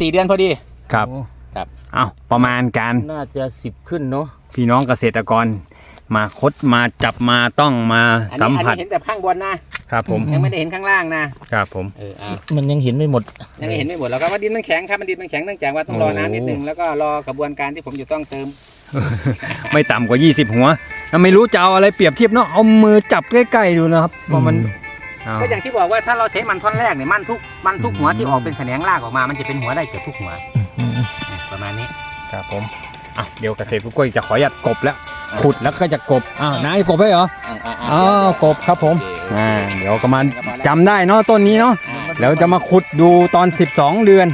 สี่เดือนพอดี ครับโอ้เอาประมาณการน่าจะสิบขึ้นเนาะพี่น้องเกษตรกร มาคดมาจับมาต้องมาอันสัมนี้อันผัส นี้เห็นแต่ข้างบนนะ ครับผม ยังไม่ได้เห็นข้างล่างนะ ครับผม เออเอามันยังเห็นไม่หมด ยังเห็นไม่หมดแล้วก็ว่าดินมันแข็งครับมันดินมันแข็งเนื่องจากว่าต้องรอน้ำนิดนึงแล้วก็รอกระบวนการที่ผมจะต้องเติม ไม่ต่ำกว่า 20 หัวแล้วไม่รู้จะเอาอะไรเปรียบเทียบเนาะ เอามือจับใกล้ๆดูนะครับ เพราะมันเอาก็อย่างที่บอกว่าถ้าเราใช้มันท่อนแรกเนี่ยมันทุกมันทุกหัวที่ออกเป็นแขนงรากออกมา มันจะเป็นหัวได้เกือบทุกหัวเนี่ยประมาณนี้ ครับผมอะเดี๋ยวเกษตรกล้วยจะขอหยัดกบแล้วขุดแล้วก็จะกบอ้าวนายกบได้เหรออ้าวกบครับผมอ่าเดี๋ยวก็มาจำได้เนาะต้นนี้เนาะแล้วจะมาขุดดูตอน 12 เดือน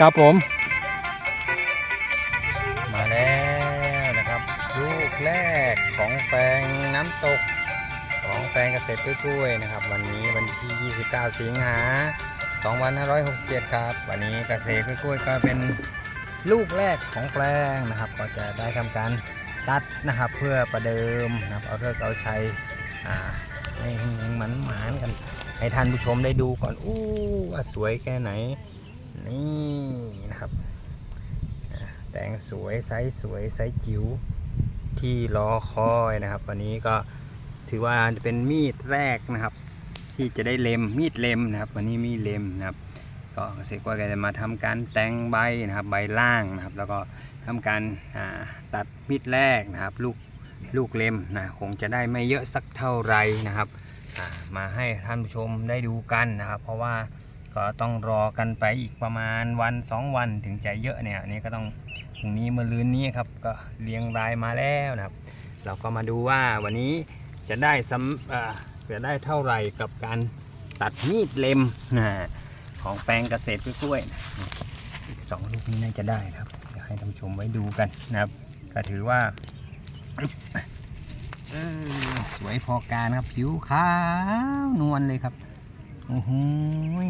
ครับผม กล้วยนะครับ วันนี้วันที่ 29 สิงหา2567 ครับ วันนี้เกษตรกล้วยก็เป็นลูกแรกของแปลงนะครับ ก็จะได้ทำการตัดนะครับ เพื่อประเดิมนะครับเอาเลิกเอาชัยอ่าให้มันหมานกัน ให้ท่านผู้ชมได้ดูก่อนอู้ว่าสวยแค่ไหน นี่นะครับ แต่งสวยไซส์สวยไซส์จิ๋วที่รอคอยนะครับ วันนี้ก็ ถือว่าจะเป็นมีดแรกนะครับ ที่จะได้เล็มมีดเล็มนะครับ วันนี้มีดเล็มนะครับ ก็เกษตรกรก็จะมาทำการแต่งใบนะครับ ใบล่างนะครับ แล้วก็ทำการตัดมีดแรกนะครับ ลูกลูกเล็มนะคงจะได้ไม่เยอะสักเท่าไรนะครับมาให้ท่านผู้ชมได้ดูกันนะครับ เพราะว่าก็ต้องรอกันไปอีกประมาณวัน 2 วันถึงจะเยอะเนี่ยอันนี้ก็ต้องพรุ่งนี้มื่อลืนนี้ครับก็เรียงรายมาแล้วนะครับ เราก็มาดูว่าวันนี้ จะได้สำจะได้เท่าไหร่กับการตัดมีดเล็มนะของแปลงเกษตรกล้วยสองลูกนี้น่าจะได้ครับเดี๋ยวให้ท่านชมไว้ดูกันนะครับ ก็ถือว่าสวยพอการครับผิวขาวนวลเลยครับโอ้โห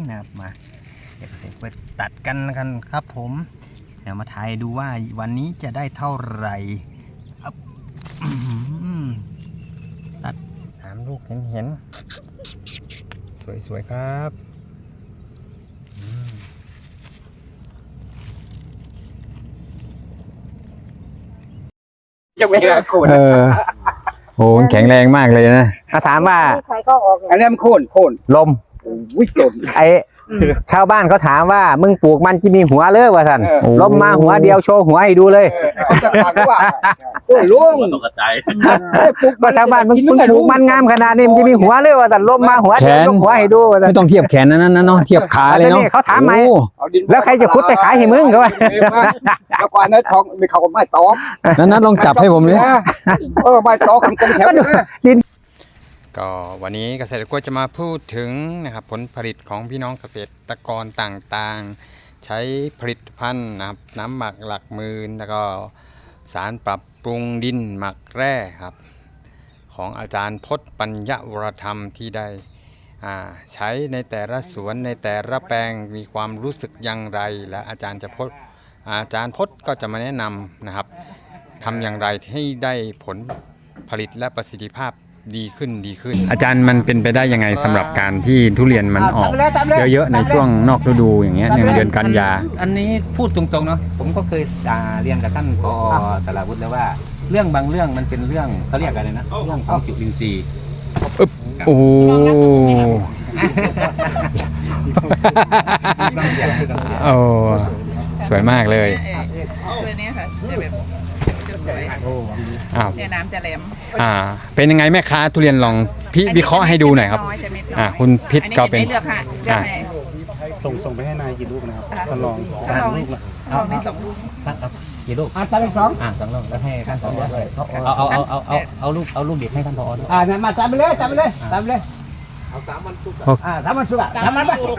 นะครับมาเดี๋ยวเสร็จไปตัดกันกันครับผมเดี๋ยวมาทายดูว่าวันนี้จะได้เท่าไหร่อับอื้อหือตัดสาม ลูกเห็นเห็นๆสวย ๆ ครับอืมจะไม่ได้โคนเออโอ้แข็งแรงมากเลยนะถ้าถามว่า ใครก็ออก อันนี้มันโคนโคนลม วิกลนไอ ชาวบ้านเขาถามว่ามึงปลูกมันจะมีหัวเลยว่าสันเออลมมาหัวเดียวโชว์หัวให้ดูเลย เขาจะถามว่าโอ้ยลุงตกใจปลูกว่าชาวบ้านมึงมึงปลูกมันงามขนาดนี้มันจะมีหัวเลยว่าสันลมมาหัวเดียวยกหัวให้ดูว่าสันไม่ต้องเทียบแขนนั้นนะเนาะเทียบขาเลยเนาะแต่นี่เขาถามไหม โอ้เอาดินแล้วใครจะขุดไปขายให้มึงเขาว่าแล้วก่อนนั้นทองมีเขาก็ไม่ตอกนั้นนัดลองจับให้ผมเลย เออไม่ตอกกันแถวนี้ ก็วันนี้เกษตรกรจะมาพูดถึงนะครับผลผลิตของพี่น้องเกษตรกรต่างๆ ใช้ผลิตภัณฑ์นะครับน้ำหมักหลักหมื่นแล้วก็สารปรับปรุงดินหมักแร่ครับของอาจารย์พจน์ปัญญวรธรรมที่ได้ใช้ในแต่ละสวนในแต่ละแปลงมีความรู้สึกอย่างไร และอาจารย์จะพจน์อาจารย์พจน์ก็จะมาแนะนำนะครับทำอย่างไรให้ได้ผลผลิตและประสิทธิภาพ ดีขึ้นดีขึ้น อาจารย์มันเป็นไปได้ยังไงสำหรับการที่ทุเรียนมันออก เยอะๆในช่วงนอกฤดูอย่างเงี้ยในเดือนกันยา อันนี้พูดตรงๆเนาะผมก็เคยอ่าเรียนกับท่านพอสารวุฒิแล้วว่า เรื่องบางเรื่องมันเป็นเรื่องเขาเรียกอะไรนะเรื่องของจุลินทรีย์โอ้ต้องเสียต้องเสียโอ้สวยมากเลย ตัวนี้ค่ะจะแบบจะ สวยอ้าวเนี่ยน้ำจะแหลมอ่า เป็นยังไงแม่ค้าทุเรียนลองพี่วิเคราะห์ให้ดูหน่อยครับ จะเม็ดน้ยอ่าคุณพิษอันนี้ก็เป็นไม่เลือกค่ะเลือกอ่าไหนส่งส่งไปให้นายกี่ลูกนะครับค่ะท่านรองท่านลองนี่ลองนี่สองลูกกี่ลูกอ่าตาเป็นสองอ่าสองลูกแล้วให้ท่านผอด้วยเอาเอาเอาเอาเอาเอาลูกเอาลูกเด็กให้ท่านผอด้วยอ่ามาจับไปเลยจับไปเลยจับไปเลยเอาสามวันสุกอ่าสามวันสุกอะสามวันสุก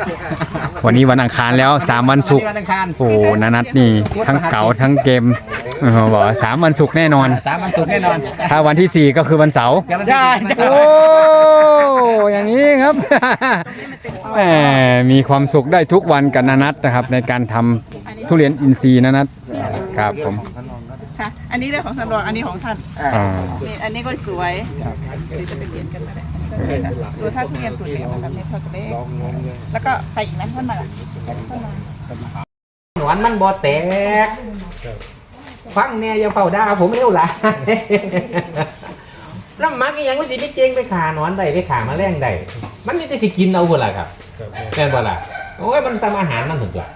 วันนี้วันอังคารแล้วสามวันศุกร์วันอังคารโอ้นานัทนี่ทั้งเก๋าทั้งเกมเออบอกว่าสามวันศุกร์แน่นอน สามวันสุกร์แน่นอนถ้าวันที่สี่ก็คือวันเสาร์ได้โอ้อย่างนี้ครับ แหมมีความสุขได้ทุกวันกับนานัทนะครับ ในการทำทุเรียนอินทรีย์นานัทครับผมค่ะ อันนี้เรื่องของท่านรองอันนี้ของท่านอ่า นี่อันนี้ก็สวยเดี๋ยวจะไปเรียนกัน มาเลยตัวท่านทุเรียนตัวเดียวแบบนี้เท่ากับเล็กแล้วก็ไปอีกนะท่านมาล่ะท่านมานอนมันบ่แตก ฟังแน่อย่าเฝ้าด่าผมเร็วหล่ะแล้วมักอีหยังมันสิไปเจงไปขาหนอนได้ไปขาแมลงได้มันมีแต่สิกินเอาพุ่นล่ะครับแม่นบ่ล่ะโอ้ยมันซ้ำอาหารมันถึงตัว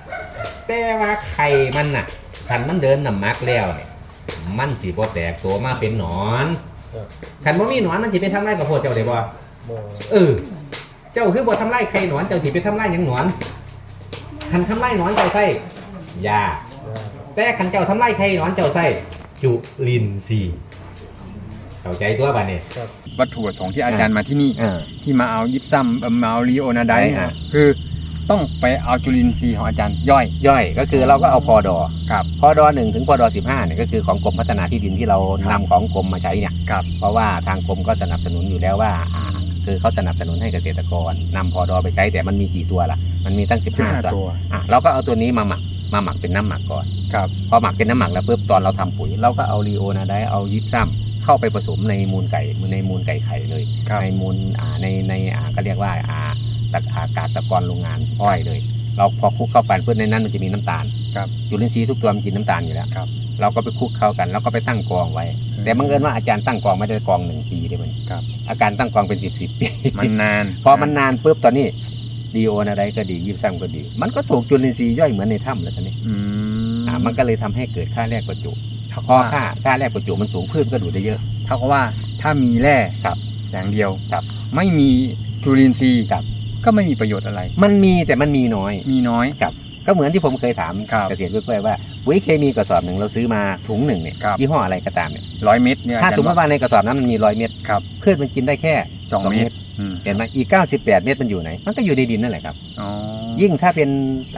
แต่ว่าไข่มันน่ะคันมันเดินน้ำมักแล้วเนี่ยมันสิบ่แตกตัวมาเป็นหนอนคันบ่มีหนอนมันสิไปทำไรกับพวกเจ้าได้บ่ เออ เจ้าคือบ่ทำไรไข่หนอน เจ้าสิไปทำไรหยังหนอน คันทำไรหนอนเจ้าใส่ยา แต่ขันเจ้าทำไรใครนอนเจ้าไส้จุลินทรีย์เข้าใจตัวป่ะเนี่ย วัตถุประสงค์ที่อาจารย์มาที่นี่อ่าที่มาเอายิปซัมเอ่อมาเอาลีโอนาไดใช่ฮะ คือต้องไปเอาจุลินทรีย์ของอาจารย์ย่อย ย่อยก็คือเราก็เอาพอดอครับพอดอหนึ่งถึงพอดอสิบห้าเนี่ยก็คือของกรมพัฒนาที่ดินที่เราครันำบของกรมมาใช้เนี่ยครับ เพราะว่าทางกรมก็สนับสนุนอยู่แล้วว่าอ่า คือเขาสนับสนุนให้เกษตรกรนำพอดอไปใช้แต่มันมีกี่ตัวล่ะ มันมีตั้ง15 15 ตัวตัวอะเราก็เอาตัวนี้มาหมักมาหมักเป็นน้ำหมักก่อน ครับพอหมักเป็นน้ำหมักแล้วปุ๊บตอนเราทำปุ๋ย เราก็เอารีโอนาไดเอายิปซัมเข้าไปผสมในมูลไก่ในมูลไก่ไข่เลย ครับ ในมูลอ่าในในอ่าก็เรียกว่าอ่าตะอากาศตะกอนโรงงานอ้อยเลย เราพอคลุกเข้าไปเพื่อในนั้นมันจะมีน้ำตาลครับจุลินทรีย์ทุกตัวมันกินน้ำตาลอยู่แล้วครับเราก็ไปคลุกเข้ากันแล้วก็ไปตั้งกองไว้ แต่บังเอิญว่าอาจารย์ตั้งกองไม่ได้กองหนึ่งปีเลยมันครับอาการตั้งกองเป็นสิบสิบปีมันนานพอมันนานปุ๊บตอนนี้ดีโอนาไดก็ดียิบซ้ำก็ดี มันก็ถูกจุลินทรีย์ย่อยเหมือนในถ้ำแล้วตอนนี้อืมอ่ามันก็เลยทำให้เกิดค่าแรกประจุเท่าพกับอว่าค่าค่าแรกประจุมันสูงพืชก็ดูดได้เยอะเท่ากับว่าถ้ามีแร่ครับอย่างเดียวครับ ไม่มีจุลินทรีย์ครับ ก็ไม่มีประโยชน์อะไร มันมีแต่มันมีน้อย มีน้อย ครับ ก็เหมือนที่ผมเคยถามครับเกษตรกล้วยๆว่าปุ๋ยเคมีกระสอบหนึ่งเราซื้อมาถุงหนึ่งเนี่ยครับยี่ห้ออะไรก็ตามเนี่ยร้อยเม็ดเนี่ยถ้าอจรย์สมมติว่าในกระสอบนั้นมันมีร้อยเม็ดครับพืชมันกินได้แค่สองเม็ดอืมเห็นไหมอีก 98 เม็ดมันอยู่ไหน มันก็อยู่ในดินนั่นแหละครับอ๋อยิ่งถ้าเป็น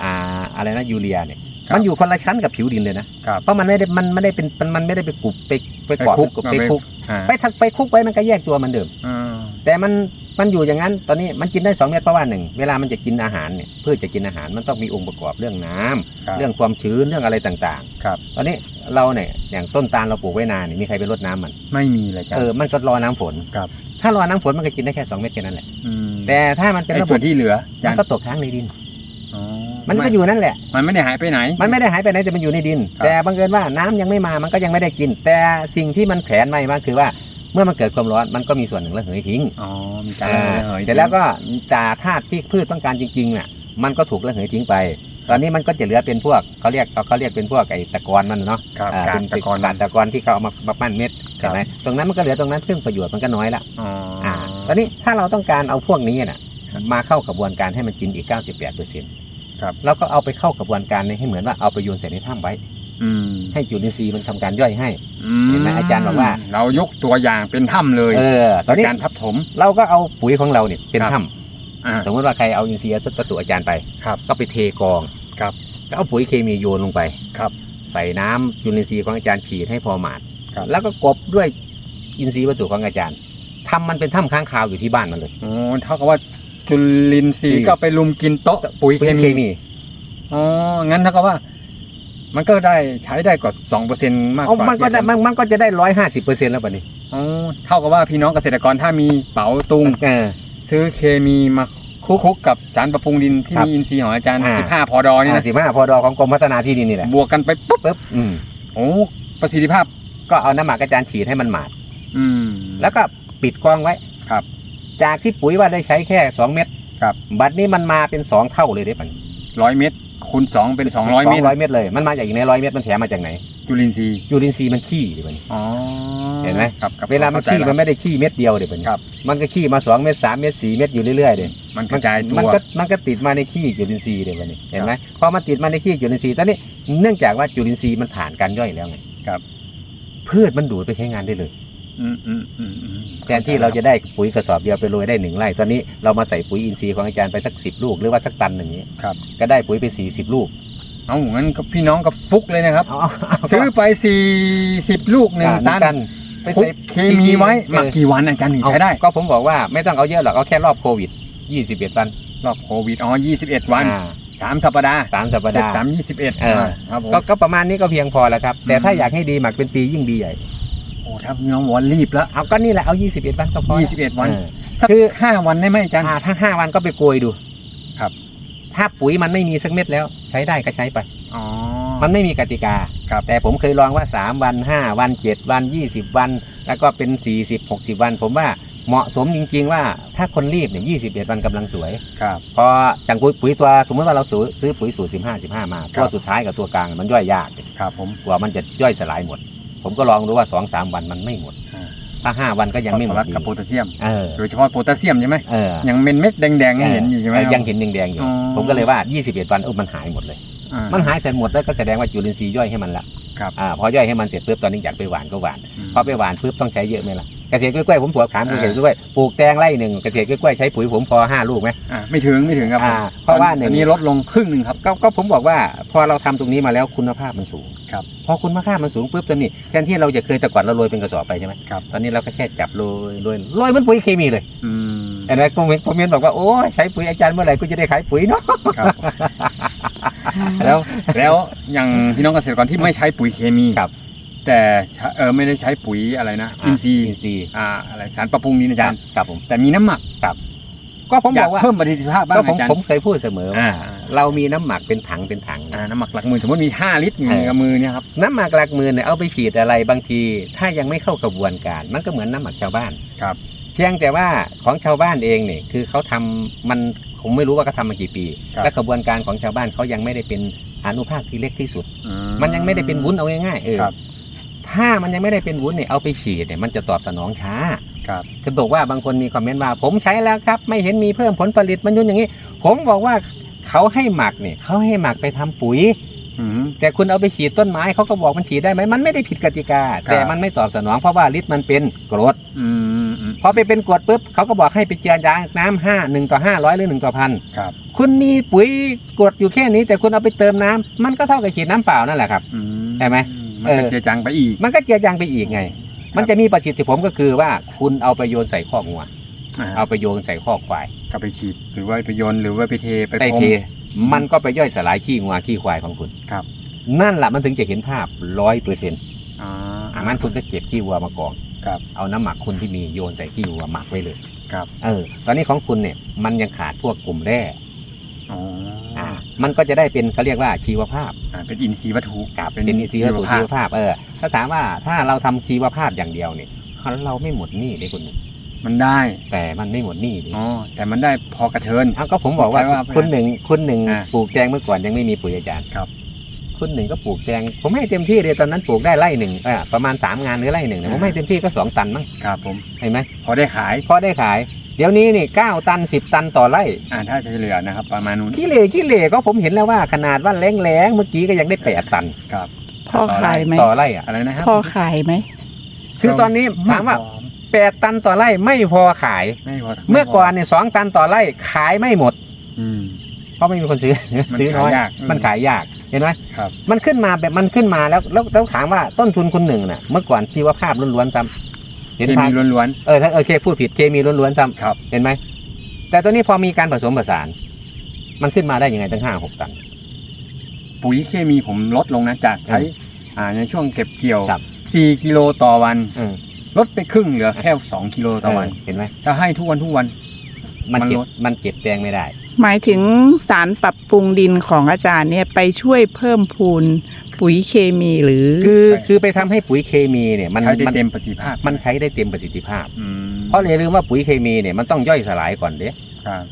อ่าอะไรนะยูเรียเนี่ยครับมันอยู่คนละชั้นกับผิวดินเลยนะครับเพราะมันไม่ได้มันไม่ได้เป็นมันมันไม่ได้ไปกรุบไปไปเกาะไปคุกไปคุกอ่าไปทักไปคุกไว้มันก็แยกตัวเหมันเดิมอ่าแต่มัน มันอยู่อย่างนั้น ตอนนี้มันกินได้สองเม็ดเพราะว่าหนึ่งเวลามันจะกินอาหารเนี่ยพืชจะกินอาหารมันต้องมีองค์ประกอบเรื่องน้ำครับเรื่องความชื้นเรื่องอะไรต่างครับ ๆ ตอนนี้เราเนี่ยอย่างต้นตาลเราปลูกไว้นานเนี่ยมีใครไปรดน้ำมันไม่มีเลยจ้ะเออมันก็รอน้ำฝนครับ ถ้ารอน้ำฝนมันก็กินได้แค่สองเม็ดแค่นั้นแหละมแต่ถ้ามันเป็นไอ้ระบส่วบนที่เหลือมันก็ตกค้างในดิน อ๋อมันก็อยู่นั่นแหละ มันไม่ได้หายไปไหน มันไม่ได้หายไปไหนแต่มันอยู่ในดิน ครับ แต่บังเอิญว่าน้ำยังไม่มามันก็ยังไม่ได้กิน แต่สิ่งที่มันแผนไม่มาคือว่า เมื่อมันเกิดความร้อนมันก็มีส่วนหนึ่งระเหยทิ้งอ๋อมีการอ่าระเหยเสร็จแล้วก็จากธาตุที่พืชต้องการจริงๆน่ะมันก็ถูกระเหยทิ้งไป ตอนนี้มันก็จะเหลือเป็นพวกเขาเรียกเขาเรียกเป็นพวกไอ้ตะกอนมันเนาะครับอ่าการเป็นตะกอนการตะกอนที่เขาเอามามาปั้นเม็ดครัใช่บไหมตรงนั้นมันก็เหลือตรงนั้นซึ่งประโยชน์มันก็น้อยละอ๋อออ่าตอนนี้ถ้าเราต้องการเอาพวกนี้น่ะมาเข้ากระบวนการให้มันกินอีก 98เปอร์เซ็นต์ครับเราก็เอาไปเข้ากระบวนการนี้ให้เหมือนว่าเอาไปโยนใส่ในถ้ำไว้ อืมให้จุลินทรีย์มันทำการย่อยให้อืเห็นไหมอาจารย์บอกว่า เรายกตัวอย่างเป็นถ้ำเลยเออตอนนี้การทับถม เราก็เอาปุ๋ยของเราเนี่ยเป็นครับถ้อ่าำสมมติว่าใครเอาอินทรีย์ตัวตัวอาจารย์ไป ครับ ก็ไปเทกองครับก็เอาปุ๋ยเคมีโยนลงไปครับใส่น้ำจุลินทรีย์ของอาจารย์ฉีดให้พอหมาดครับ แล้วก็กลบด้วยอินทรีย์วัตถุของอาจารย์ทำมันเป็นถ้ำค้างคาวอยู่ที่บ้านมันเลย โอ้เท่ากับว่าจุลินทรีย์อืมก็ไปลุมกินโต๊ะปุ๋ยเคมี อ๋องั้นเท่ากับว่า มันก็ได้ใช้ได้กว่าสองเปอร์เซ็นต์มากกเอาว่ามันก็ได้ที่มันมันก็จะได้ร้อยห้าสิบเปอร์เซ็นต์แล้วป่ะนี่อ๋อเท่ากับว่าพี่น้องเกษตรกรถ้ามีเป๋าตุง เออ ซื้อเคมีมาคลุกๆกับสารปรับปรุงดินที่ครับมีอินทรีย์ของอาจารย์อ่า15พอดอนี่นะสิบห้าพอดอของกรมพัฒนาที่ดินนี่แหละบวกกันไปปุ๊บปุ๊บอืมโอ้ประสิทธิภาพ ก็เอาน้ำหมักอาจารย์ฉีดให้มันหมาด อืม แล้วก็ปิดกล้องไว้ครับจากที่ปุ๋ยว่าได้ใช้แค่สองเม็ดครับ บัดนี้มันมาเป็นสองเท่าเลยได้ปันร้อยเม็ด คูณสองเป็นสองร้อยเม็ดร้อยเม็ดเลย มันมาจากอีกในร้อยเม็ดมันแถมมาจากไหนจุลินทรีย์ยูรินทรีย์มันขี้ดิปันอ๋อเห็นไหม ครับครับเวลามันขี้ข้มันใจไม่ได้ขี้เม็ดเดียวเดี๋ยวครับ มันก็ขี้มาสองเม็ดสามเม็ดสี่เม็ดอยู่เรื่อยๆเดี๋ยมันกระจายตัมันวก็มันก็ติดมาในขี้จุลินทรีย์เดี๋ยวนี้เห็นไหมพอมันติดมาในขี้จุลินทรีย์ตอนนี้เนื่องจากว่าจุลินทรีย์มันผ่านการย่อยแล้วไงครับ พืชมันดูดไปใช้งานได้เลยอืมอืมอืมอืม แทนที่เราจะได้ปุ๋ยกระสอบเดียวไปโรยได้หนึ่งไร่ ตอนนี้เรามาใส่ปุ๋ยอินทรีย์ของอาจารย์ไปสักสิบลูกหรือว่าสักตันหนึ่งนี้ครับ ก็ได้ปุ๋ยไปสี่สิบลูก เอางั้นก็พี่น้องก็ฟุกเลยนะครับเอาเอาเอาซื้อไปสี่สิบลูกหนึ่งอ่าตันไปคลุใส่กเคมีไว้เออหมักกี่วันอาจารย์ถึงใช้ได้ ก็ผมบอกว่าไม่ต้องเอาเยอะหรอกเอาแค่รอบโควิดยี่สิบเอ็ดวัน รอบโควิดอ๋อยี่สิบเอ็ดวันอ่าสามสัปดาห์สามสัปเจ็ดดาห์สามยี่สิบเอ็ดเออครับผมก็ก็ประมาณนี้ก็เพียงพอแล้วครับ แต่ถ้าอืมอยากให้ดีหมักเป็นปียิ่งดีใหญ่ โอ้ถ้าพี่น้องบอกว่ารีบแล้วเอาก็นี่แหละเอา 21 วันก็พอยี่สิบเอ็ดวันเออ สักคือ ห้าวันได้ไหมอาจารย์ อ่าถ้า5วันก็ไปโกยดูครับ ถ้าปุ๋ยมันไม่มีสักเม็ดแล้ว ใช้ได้ก็ใช้ไป อ๋อ มันไม่มีกติกา ครับ แต่ผมเคยลองว่า 3 วัน 5 วัน 7 วัน 20 วัน แล้วก็เป็น 40 60 วัน ผมว่าเหมาะสมจริง ๆ ว่าถ้าคนรีบเนี่ย21 วันกำลังสวย ครับ พออย่างปุ๋ยปุ๋ยตัวสมมติว่าเราซื้อซื้อปุ๋ยสูตร15 15 มา ครัตัวบ สุดท้ายกับตัวกลางมันย่อยยาก ครับผม กว่ามันจะย่อยสลายหมด ผมก็ลองดูว่า2 3วันมันไม่หมดอ่าถ้า5วันก็ยังไม่หมฟอดสฟอรัสดีกับโพแทสเซียมเออโดยเฉพาะโพแทสเซียมใช่ไหมเออยังเป็นเม็ดแดงๆให้เห็นอยู่ใช่ไหมเออครับยังเห็นแดงๆอยู่อ๋อผมก็เลยว่า 21 วันเออมันหายหมดเลยอ่ามันหายเสร็จหมดแล้วก็แสดงว่าจุลินทรีย์ย่อยให้มันละครับอ่าพอย่อยให้มันเสร็จปุ๊บตอนนี้อยากไปหวานก็หวานอืมพอไปหวานปุ๊บต้องใช้เยอะไหมล่ะ เกษตรกล้วยๆผมผัวขามอ่าเกษตรกล้วยๆปลูกแตงไร่หนึ่งเกษตรกล้วยๆใช้ปุ๋ยผมพอห้าลูกไหมอ่าไม่ถึงไม่ถึงครับผมอ่าเพราะว่าหนึ่งอันนี้ลดลงครึ่งหนึ่งครับก็ก็ผมบอกว่าพอเราทำตรงนี้มาแล้วคุณภาพมันสูงครับพอคุณภาพมันสูงปุ๊บตอนนี้แทนที่เราจะเคยแต่ก่อนเราโรยเป็นกระสอบไปใช่ไหมครับตอนนี้เราก็แค่จับโรยโรยโรยเหมันปุ๋ยเคมีเลยอืมเห็นไหมคอมเมนต์คอมเมนต์บอกว่าโอ้ยใช้ปุ๋ยอาจารย์เมื่อไหร่กูจะได้ขายปุ๋ยเนาะครับแล้วแล้วอย่างพี่น้องเกษตรกรที่ไม่ใช้ปุ๋ยเคมีครับ แต่ใช้เออไม่ได้ใช้ปุ๋ยอะไรนะอินทรีย์อินทรีย์อ่าอะไรสารปรับปรุงดินอาจารย์ครับผมแต่มีน้ำหมักก็ผมอบยาอกกว่าเพิ่มประสิทธิภาพบ้างก็ผมอาจารย์ผมเคยพูดเสมอว่าอ่าเรามีน้ำหมักเป็นถังเป็นถังอ่าน้ำหมักหลักหมื่นสมมติมี5ลิตรอยู่ในเออกำมือเนี่ยครับน้ำหมักหลักหมือเนี่ยเอาไปฉีดอะไรบางที ถ้ายังไม่เข้ากระบวนการ มันก็เหมือนน้ำหมักชาวบ้านครับ เพียงแต่ว่าของชาวบ้านเองเนี่ยคือเขาทำมันผมไม่รู้ว่าเขาทำมากี่ปีครับและกระบวนการของชาวบ้านเขายังไม่ได้เป็นอนุภาคที่เล็กที่สุด มันยังไม่ได้เป็นวุ้นเอาง่ายๆเออครับ ถ้ามันยังไม่ได้เป็นวุ้นเนี่ยเอาไปฉีดเนี่ยมันจะตอบสนองช้าครับคือบอกว่าบางคนมีคอมเมนต์ว่า ผมใช้แล้วครับ ไม่เห็นมีเพิ่มผลผลิตมันยุ่นอย่างนี้ ผมบอกว่าเขาให้หมักเนี่ยเขาให้หมักไปทำปุ๋ยอืมแต่คุณเอาไปฉีดต้นไม้เขาก็บอกมันฉีดได้ไหมมันไม่ได้ผิดกติกาครับแต่มันไม่ตอบสนองเพราะว่าฤทธิ์มันเป็นกรดอืมอืมพอไปเป็นกรดปุ๊บเขาก็บอกให้ไปเจือจางน้ำห้าหนึ่งต่อห้าร้อยหรือหนึ่งต่อพันครับคุณมีปุ๋ยกรดอยู่แค่นี้ แต่คุณเอาไปเติมน้ำมันก็เท่ากับฉีดน้ำเปล่านั่นแหละครับอืใช่ไหม มันเอจะอเจือจางไปอีก มันก็เจือจางไปอีกไง มันจะมีประสิทธิผลก็คือว่าคุณเอาไปโยนใส่ข้อกงัวอ่าเอาไปโยนใส่ข้อกควายก็ไปฉีดหรือว่าไปโยนหรือว่าไปเทไปได้พรมเทมันก็ไปย่อยสลายขี้งัวขี้ควายของคุณครับ นั่นแหละมันถึงจะเห็นภาพร้อยเปอร์เซ็นต์อ่าอะงั้นคุณก็เก็บขี้วัวมากองครับ เอาน้ำหมักคุณที่มีโยนใส่ขี้วัวหมักไว้เลย ครับ เออ ตอนนี้ของคุณเนี่ยมันยังขาดพวกกลุ่มแร่ อ๋ออ่า มันก็จะได้เป็นเขาเรียกว่าชีวภาพอ่าเป็นอินทรีย์วัตถุกับเป็นอินทรีย์วัตถุชีวภาพเออถ้าถามว่าถ้าเราทำชีวภาพอย่างเดียวเนี่ยเราไม่หมดหนี้เลยคุณหนึ่งมันได้แต่มันไม่หมดหนี้ดิอ๋อแต่มันได้พอกระเทิน เอาก็ผมบอกว่าใช่ว่าคุณหนึ่งคุณหนึ่งอ่าปลูกแตงเมื่อก่อนยังไม่มีปุ๋ยอาจารย์ครับ คุณหนึ่งก็ปลูกแตงผมให้เต็มที่เลยตอนนั้นปลูกได้ไร่หนึ่งอ่าประมาณสามงานหรือไร่หนึ่งเนี่ยผมให้เต็มที่ก็สองตันมั้งครับผม เห็นไหมพอได้ขาย พอได้ขาย เดี๋ยวนี้นี่เก้าตันสิบตันต่อไร่อ่าถ้าจะเหลือนะครับ ประมาณนู้นขี้เหร่ขี้เหร่ก็ผมเห็นแล้วว่าขนาดว่าแรงแรงๆเมื่อกี้ก็ยังได้แปดตันครับพอขายไหมต่อไร่อะ อะไรนะครับพอขายไหมคือตอนนี้ถามว่าไพอแปดตันต่อไร่ไม่พอขาย ไม่พอเมื่อก่อนเนี่ยสองตันต่อไร่ขายไม่หมด อืม เพราะไม่มีคนซื้อ มันซื้อน้อย ขายยากมันขายยากเห็นไหมครับ มันขึ้นมาแบบมันขึ้นมาแล้วแล้วแล้วถามว่าต้นทุนคนหนึ่งน่ะ เมื่อก่อนชีวภาพล้วนๆซ้ำ เคเห็นมีภาพล้วน เออถ้าเออเคพูดผิดเคมีล้วนๆซ้ำครับ เห็นไหม แต่ตัวนี้พอมีการผสมผสาน มันขึ้นมาได้ยังไงตั้งห้าหกตัน ๆ ปุ๋ยเคมีผมลดลงนะจากใช้อืมอ่าในช่วงเก็บเกี่ยว ครับ 4 กิโลต่อวัน เออลดไปครึ่งเหลือแค่ 2 กิโลต่อวันเออเห็นไหมถ้าให้ทุกวันทุกวัน มันมันเก็บลด มันเก็บแตงไม่ได้ หมายถึงสารปรับปรุงดินของอาจารย์เนี่ยไปช่วยเพิ่มพูน ปุ๋ยเคมีหรือคือใช่คือไปทำให้ปุ๋ยเคมีเนี่ยมันใช้ได้มันเต็มประสิทธิภาพมันใช้ได้เต็มประสิทธิภาพ อืมเพราะอย่าลืมว่าปุ๋ยเคมีเนี่ยมันต้องย่อยสลายก่อนเด้ครับ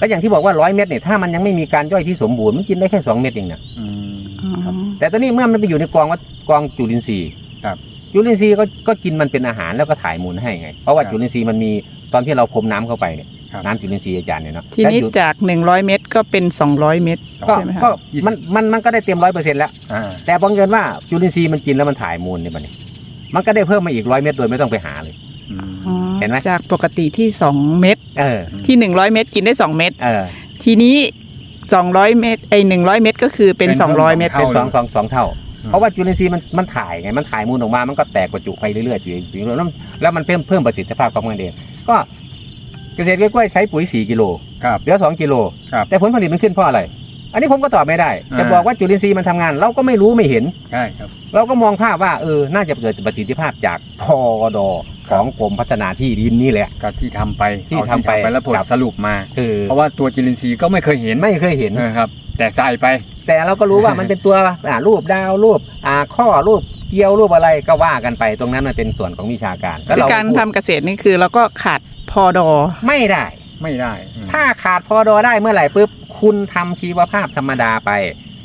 ก็อย่างที่บอกว่าร้อยเม็ดเนี่ยถ้ามันยังไม่มีการย่อยที่สมบูรณ์มันกินได้แค่สองเม็ดเองนะอืมอ๋อครับ แต่ตอนนี้เมื่อมันไปอยู่ในกองว่ากองจุลินทรีย์ครับจุลินทรีย์ก็ก็กินมันเป็นอาหารแล้วก็ถ่ายมูลให้ไง เพราะว่าครับ จุลินทรีย์มันมีตอนที่เราพรมน้ำเข้าไปเนี่ยครับ น้ำจุลินทรีย์อาจารย์เนี่ยเนาะทีนี้แล้วอยู่จาก 100 เม็ดก็เป็น 200 เม็ดก็ใช่ไหมก็คะมันมันมันก็ได้เต็มร้อยเปอร์เซ็นต์แล้ว อ่าแต่บังเอิญว่าจุลินทรีย์มันกินแล้วมันถ่ายมูลเนี่ยมันมันก็ได้เพิ่มมาอีกร้อยเม็ดโดยไม่ต้องไปหาเลย อืมอ๋อเห็นไหม จากปกติที่ 2 เม็ดเออ ที่ 100 เม็ดกินได้ 2 เม็ดเออ ทีนี้ 200 เม็ดไอ้100 เม็ดก็คือเป็น เป็น200 เม็ดเท่าเป็นสองสองสองเท่าอืมเพราะว่าจุลินทรีย์มันมันถ่ายไง มันถ่ายมูลออกมา มันก็แตกกระจุไปเรื่อยๆอยู่อยู่แล้วแล้วมันเพิ่มเพิ่มประสิทธิภาพของมันเอง ก็ เกษตรกล้วยๆใช้ปุ๋ย 4 กิโลครับเหลือ 2 กิโล ครับ แต่ผลผลิตมันขึ้นเพราะอะไร อันนี้ผมก็ตอบไม่ได้อ่าจะบอกว่าจุลินทรีย์มันทำงาน เราก็ไม่รู้ไม่เห็น ใช่ครับ เราก็มองภาพว่าเออ น่าจะเกิดประสิทธิภาพจากพอดอของกรมพัฒนาที่ดินนี่แหละ ก็ที่ทำไปที่เอาทำไปแล้วผลครับ สรุปมา คือเพราะว่าตัวจิลินทรีย์ก็ไม่เคยเห็นไม่เคยเห็นนะครับ แต่ใส่ไป แต่เราก็รู้ว่ามันเป็นตัวอ่ารูปดาวรูปอ่าข้อรูปเกลียวรูปอะไรก็ว่ากันไป ตรงนั้นมันเป็นส่วนของวิชาการคือเการทำเกษตรนี่คือเราก็ขาด พอดอ ไม่ได้ ไม่ได้อืม ถ้าขาดพอดอได้เมื่อไหร่ปุ๊บคุณทำชีวภาพธรรมดาไป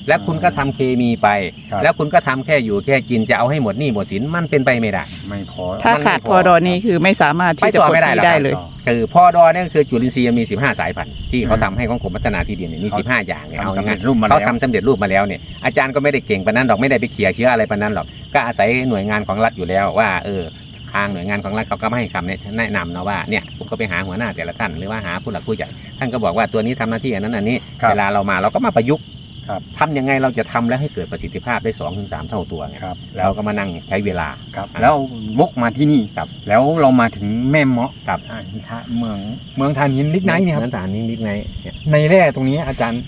แล้วคุณก็ทำเคมีไป ครับ แล้วคุณก็ทำแค่อยู่แค่กินจะเอาให้หมดหนี้หมดสินมันเป็นไปไม่ได้ ไม่พอถ้ามันไม่ขาดพอพอดอนี่คือไม่สามารถไปที่จะต่อปลดไม่ได้หหรนี้อกได้ครับเลย คือพอดอเนี่ยคือจุลินทรีย์มี 15 สายพันธุ์ที่เขาทำให้ของกรมพัฒนาที่ดินเนี่ยมี 15 อย่างเนี่ยเอาทำสำเร็ง่ายจรูปมาๆเขาแล้ว ทำสำเร็จรูปมาแล้วเนี่ยอาจารย์ก็ไม่ได้เก่งปานนั้นหรอกไม่ได้ไปเขี่ยเชื้ออะไรปานนั้นหรอกก็อาศัยหน่วยงานของรัฐอยู่แล้วว่าเออ ทางหน่วยงานของรัฐเขาก็ไม่ให้คำแนะนำนะว่าเนี่ยผมก็ไปหาหัวหน้าแต่ละท่านหรือว่าหาผู้หลักผู้ใหญ่ท่านก็บอกว่าตัวนี้ทำหน้าที่อันนั้นอันนี้ครับเวลาเรามาเราก็มาประยุกต์ครับทำยังไงเราจะทำแล้วให้เกิดประสิทธิภาพได้2อถึงสเท่าตัวไงครับเราก็มานั่งใช้เวลาครับ แล้ววกมาที่นี่ครับ แล้วเรามาถึงแม่เมาะครับอ่าเมืองเมืองทานหินลิกไนท์เนี่ยครับนั้นฐานนี้นิดไนท์เนี่ยในแร่ตรงนี้อาจารย์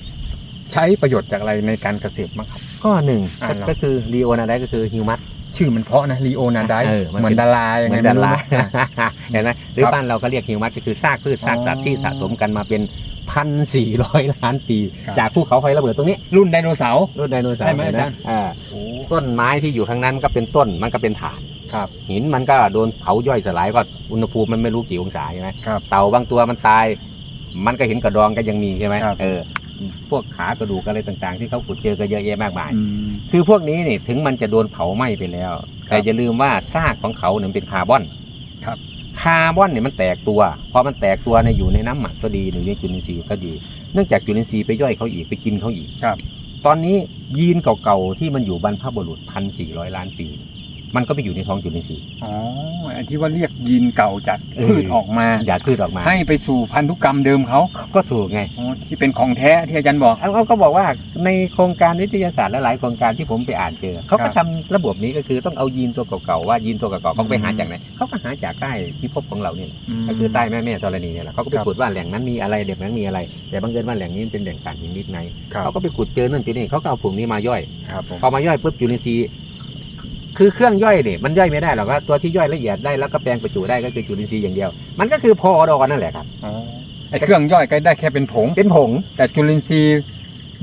ใช้ประโยชน์จากอะไรในการเกษตรบ้างครับ ก็หนึ่งอ่าก็เราก็คือรีโอนาไดก็คือฮิวมัส ชื่อมันเพราะนะลีโอนาไดเออมันเป็น เหมือนดารายังเหไงมือนดาราไม่นะเห็นไหมหรือครับบ้านเราก็เรียกฮิวมัสก็คือซากพืชซากสัตว์ที่สะสมกันมาเป็นพันสี่ร้อยล้านปี ครับ จากภูเขาไฟระเบิดตรงนี้รุ่นไดโนเสาร์ รุ่นไดโนเสาร์ใช่ไหมเนอาจารย์ อ่าต้นไม้ที่อยู่ข้างนั้นก็เป็นต้นมันก็เป็นฐาน ครับ หินมันก็โดนเผาย่อยสลายก็อุณหภูมิมันไม่รู้กี่องศาใช่ไหมครับเต่าบางตัวมันตาย มันก็เห็นกระดองก็ยังมีใช่ไหมครับ เออ พวกขากระดูกอะไรต่างๆ ที่เขาขุดเจอก็เยอะแยะมากมายอืมคือพวกนี้นี่ถึงมันจะโดนเผาไหม้ไปแล้ว แต่อย่าลืมว่าซากของเขาเนี่ยมันเป็นคาร์บอนครับคาร์บอนเนี่ยมันแตกตัวพอมันแตกตัวเนี่ยอยู่ในน้ำหมักก็ดีหรือในจุลินทรีย์ก็ดี เนื่องจากจุลินทรีย์ไปย่อยเขาอีกไปกินเขาอีกครับ ตอนนี้ยีนเก่าๆที่มันอยู่บรรพบุรุษพันสี่ร้อยล้านปี มันก็ไปอยู่ในท้องจุลินทรีย์ อ๋ออันที่ว่าเรียกยีนเก่าจากเออ พืชออกมา อยากพืชออกมาให้ไปสู่พันธุกรรมเดิมเขาก็ถูกไงอ๋อที่เป็นของแท้ที่อาจารย์บอก เขาก็บอกว่าในโครงการวิทยาศาสตร์หลายๆโครงการที่ผมไปอ่านเจอเขาครัก็บทำระบบนี้ก็คือต้องเอายีนตัวเก่าๆว่ายีนตัวเก่าๆเขาไปหาอืมจากไหนเขาก็หาจากใต้พิภพของเราเนี่ยมก็คือใต้แม่แม่ธรณีเนี่ยแหละเขาก็ไปครับ ขุดว่าแหล่งนั้นมีอะไรเด็กนั้นมีอะไร แต่บังเอิญว่าแหล่งนี้เป็นแหล่งถ่านหินนิดไนท์ครับเขาก็ไปขุดเจอนั่นเจอนี่เขาก็เอาผงนี้มาย่อยครับผมพอมาย่อยปุ๊บจุลินทรีย์ คือเครื่องย่อยเนี่ยมันย่อยไม่ได้หรอกว่าตัวที่ย่อยละเอียดได้แล้วก็แปลงประจุได้ก็คือจุลินทรีย์อย่างเดียว มันก็คือพอดอนั่นแหละครับอ๋อไอ้เครื่องย่อยก็ได้แค่เป็นผง เป็นผง แต่จุลินทรีย์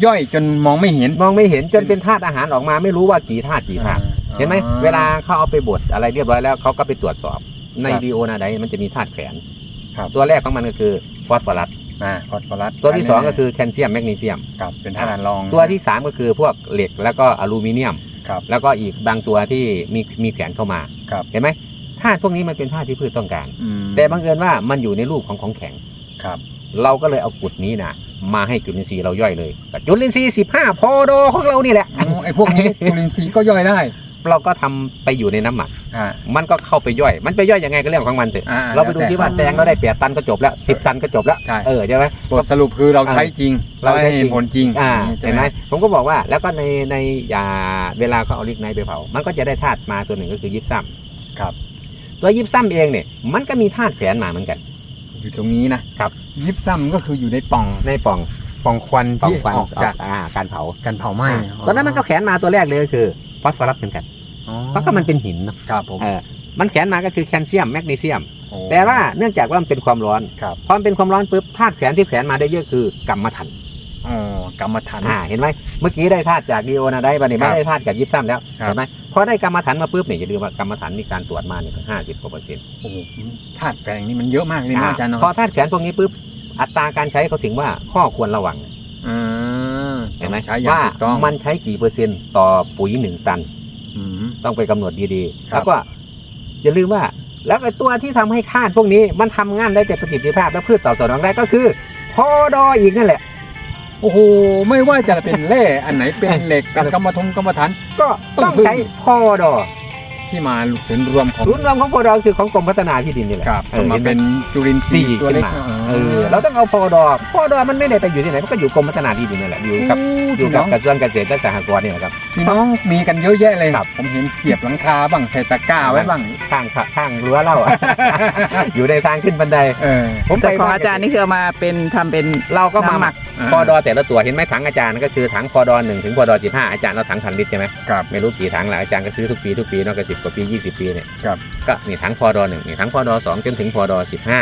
ย่อยจนมองไม่เห็น มองไม่เห็นจนเป็นธาตุอาหารออกมา ไม่รู้ว่ากี่ธาตุกี่ธาตุเห็นไหมเวลาเขาเอาไปบดอะไรเรียบร้อยแล้วเขาก็ไปตรวจสอบ ในครับดีโอนาไดมันจะมีธาตุแฝงครับตัวแรกของมันก็คือฟอสฟอรัสอ่าฟอสฟอรัสตัวที่สองก็คือแคลเซียมแมกนีเซียมครับเป็นธาตุรอง ตัวที่ 3 ก็คือพวกเหล็กแล้วก็อลูมิเนียม ครับ แล้วก็อีกบางตัวที่มีมีแฝงเข้ามาครับเห็นไหมธาตุพวกนี้มันเป็นธาตุที่พืชต้องการอืมแต่บังเอิญว่ามันอยู่ในรูปของของแข็งครับ เราก็เลยเอากุดนี้นะมาให้จุลินทรีย์เราย่อยเลยแต่จุลินทรีย์15พอโดของเรานี่แหละอ๋อไอ้พวกนี้จุลินทรีย์ก็ย่อยได้ เราก็ทำไปอยู่ในน้ำหมัก อ่า มันก็เข้าไปย่อย มันไปย่อยยังไงก็เรื่องของมันเถอะอ่าเราไปดูที่ว่าแล้วแต่แตงเราได้แปดตันก็จบแล้วสิบตันก็จบแล้วใช่ เออใช่ไหม บทสรุปคือเราใช้จริง เราเราใช้ให้จริง ผลจริงอ่าใช่เห็นไหมผมก็บอกว่าแล้วก็ในในยาเวลาเขาเอาลิกไนท์ไปเผา มันก็จะได้ธาตุมาตัวหนึ่งก็คือยิบซ้ำครับ ตัวยิบซ้ำเองเนี่ยมันก็มีธาตุแฝงมาเหมือนกัน อยู่ตรงนี้นะครับ ยิบซ้ำก็คืออยู่ในปล่องในปล่องปล่องควันปล่องที่ควันออกจากอ่าการเผาการเผาไหม้อ่าตอนนั้นมันก็แขนมาตัวแรกเลยก็คือ ฟอสฟอรัสเหมือนกันอ๋อเพราะก็มันเป็นหินเนอะครับผมเออมันแขนมาก็คือแคลเซียมแมกนีเซียมโอ้แต่ว่าเนื่องจากว่ามันเป็นความร้อนครับพอมันเป็นความร้อนปุ๊บธาตุแขนที่แขนมาได้เยอะคือกรรมฐานอ๋อกรรมฐานอ่าเห็นไหมเมื่อกี้ได้ธาตุจากดีโอนาได้บันนี้ครัไม่บได้ธาตุจากยิปซัมแล้วครับเห็นไหมพอได้กรรมฐานมาปุ๊บเนี่ยอย่าลืมว่ากรรมฐานนี่การตรวจมาเนี่ยห้าสิบกว่าเปอร์เซ็นต์โอ้โหธาตุแฝงนี่มันเยอะมากเลยนะอาจารย์เนาะพอธาตุแขนพวกนี้ปุ๊บอัตราการใช้เขาถึงว่าข้อควรระวังอืม เห็นไหมใช้อย่างว่าถูกต้อง มันใช้กี่เปอร์เซ็นต์ต่อปุ๋ยหนึ่งตัน อืม ต้องไปกำหนดดีๆ ครับ แล้วก็อย่าลืมว่า แล้วไอ้ตัวที่ทำให้ธาตุพวกนี้มันทำงานได้แต่ประสิทธิภาพ และพืชตอบสนองได้ก็คือพอดออีกนั่นแหละ โอ้โห ไม่ว่าจะเป็นแร่ อันไหนเป็นเหล็กเป็นกรรมทงกรรมฐาน ก็ต้องใช้พอดอ ที่มาศูนย์รวมของศูนย์รวมของพอดอคือของกรมพัฒนาที่ดินนี่แหละครับออมาห็ไหเป็นจุลินทรีสี่ย์ตัวขึ้นเล็กมาเออเราต้องเอาพอดอพอดอมันไม่ได้ไปอยู่ที่ไหนมันก็อยู่กรมพัฒนาที่ดินนี่แหละอยู่กับอยู่พี่กัน้บองกระทรวงเกษตรและสหกรณ์เนี่ยแหละครับพี่น้องมีกันเยอะแยะเลยครับผมเห็นเสียบหลังคาบ้างใส่ตะกร้าไว้บ้างข้างข้างรั้วเราอะอยู่ในทางขึ้นบันไดเออผมไปแต่ของอาจารย์นี่คือเอามาเป็นทำเป็นเราก็มาน้ำหหมัมักก พอดอแต่ละตัวเห็นไหมถังอาจารย์ก็คือถังพอดอหนึ่งถึงพอดอสิบห้าอาจารย์เราถังพันลิตรใช่ไหมครับไม่รู้กี่ถังแหละอาจารย์ก็ซื้อทุกปีทุกปีเนอกจากสิบกว่าปียี่สิบปีเนี่ยครับก็นี่ถังพอดอหนึ่งนี่ถังพอดอสองจนถึงพอดอสิบห้า